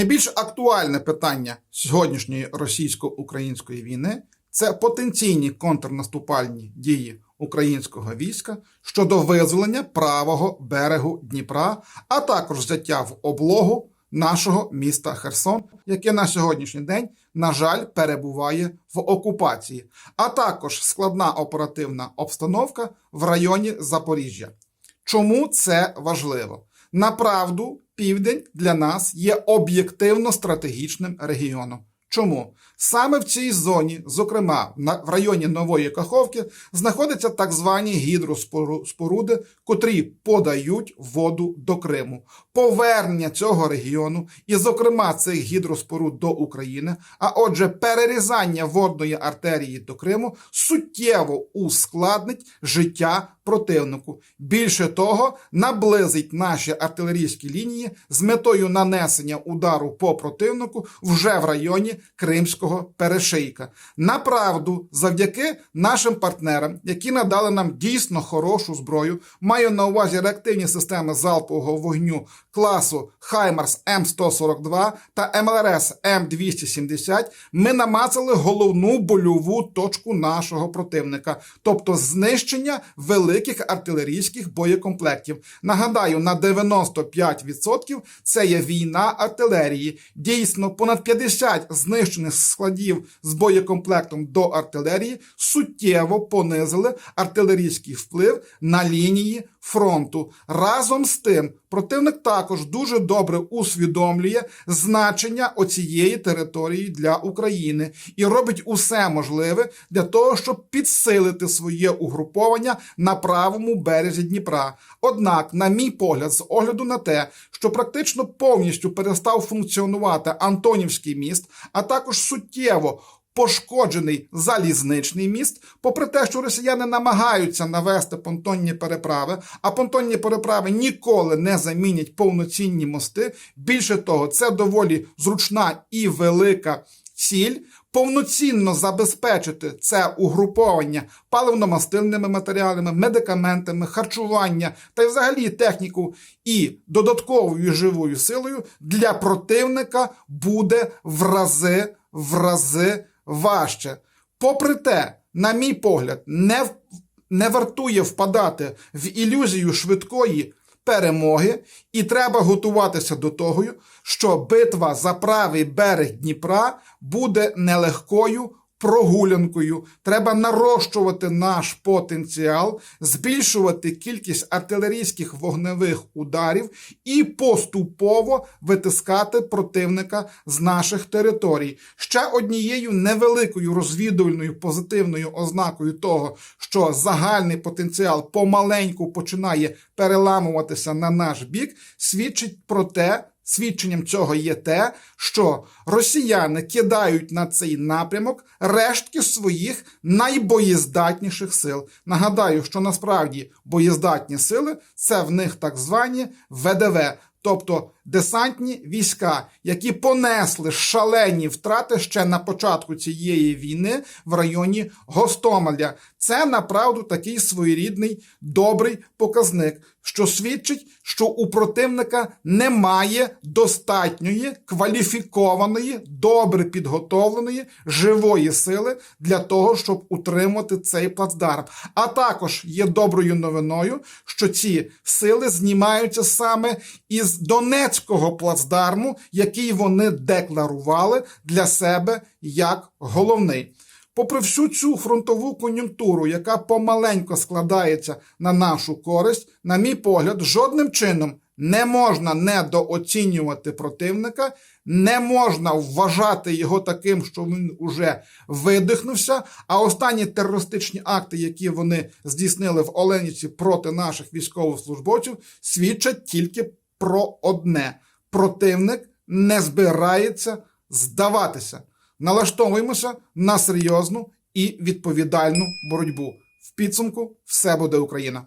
Найбільш актуальне питання сьогоднішньої російсько-української війни це потенційні контрнаступальні дії українського війська щодо визволення правого берегу Дніпра, а також взяття в облогу нашого міста Херсон, яке на сьогоднішній день, на жаль, перебуває в окупації, а також складна оперативна обстановка в районі Запоріжжя. Чому це важливо? Направду, південь для нас є об'єктивно стратегічним регіоном. Чому? Саме в цій зоні, зокрема в районі Нової Каховки, знаходяться так звані гідроспоруди, котрі подають воду до Криму. Повернення цього регіону, і, зокрема, цих гідроспоруд до України, а отже, перерізання водної артерії до Криму суттєво ускладнить життя противнику. Більше того, наблизить наші артилерійські лінії з метою нанесення удару по противнику вже в районі Кримського перешийка. Направду, завдяки нашим партнерам, які надали нам дійсно хорошу зброю, маю на увазі реактивні системи залпового вогню класу Хаймарс М142 та МЛРС М270, ми намацали головну больову точку нашого противника, тобто знищення великих артилерійських боєкомплектів. Нагадаю, на 95% це є війна артилерії. Дійсно, понад 50 знищених складів з боєкомплектом до артилерії суттєво понизили артилерійський вплив на лінії фронту. Разом з тим, противник також дуже добре усвідомлює значення оцієї території для України і робить усе можливе для того, щоб підсилити своє угруповання на правому березі Дніпра. Однак, на мій погляд, з огляду на те, що практично повністю перестав функціонувати Антонівський міст, а також суттєво пошкоджений залізничний міст, попри те, що росіяни намагаються навести понтонні переправи, а понтонні переправи ніколи не замінять повноцінні мости. Більше того, це доволі зручна і велика ціль. Повноцінно забезпечити це угруповання паливно-мастильними матеріалами, медикаментами, харчування та й взагалі техніку і додатковою живою силою для противника буде в рази в рази важче. Попри те, на мій погляд, не, не вартує впадати в ілюзію швидкої перемоги, і треба готуватися до того, що битва за правий берег Дніпра буде нелегкою. Прогулянкою треба нарощувати наш потенціал, збільшувати кількість артилерійських вогневих ударів і поступово витискати противника з наших територій. Ще однією невеликою розвідувальною позитивною ознакою того, що загальний потенціал помаленьку починає переламуватися на наш бік, свідчить про те. Свідченням цього є те, що росіяни кидають на цей напрямок рештки своїх найбоєздатніших сил. Нагадаю, що насправді боєздатні сили це в них так звані ВДВ, тобто десантні війська, які понесли шалені втрати ще на початку цієї війни в районі Гостомеля. Це направду такий своєрідний добрий показник, що свідчить, що у противника немає достатньої кваліфікованої, добре підготовленої живої сили для того, щоб утримати цей плацдарм. А також є доброю новиною, що ці сили знімаються саме із Донецького плацдарму, який вони декларували для себе як головний. Попри всю цю фронтову кон'юнктуру, яка помаленько складається на нашу користь, на мій погляд, жодним чином не можна недооцінювати противника, не можна вважати його таким, що він уже видихнувся. А останні терористичні акти, які вони здійснили в Оленівці проти наших військовослужбовців, свідчать тільки про одне: противник не збирається здаватися. Налаштовуємося на серйозну і відповідальну боротьбу. В підсумку все буде Україна.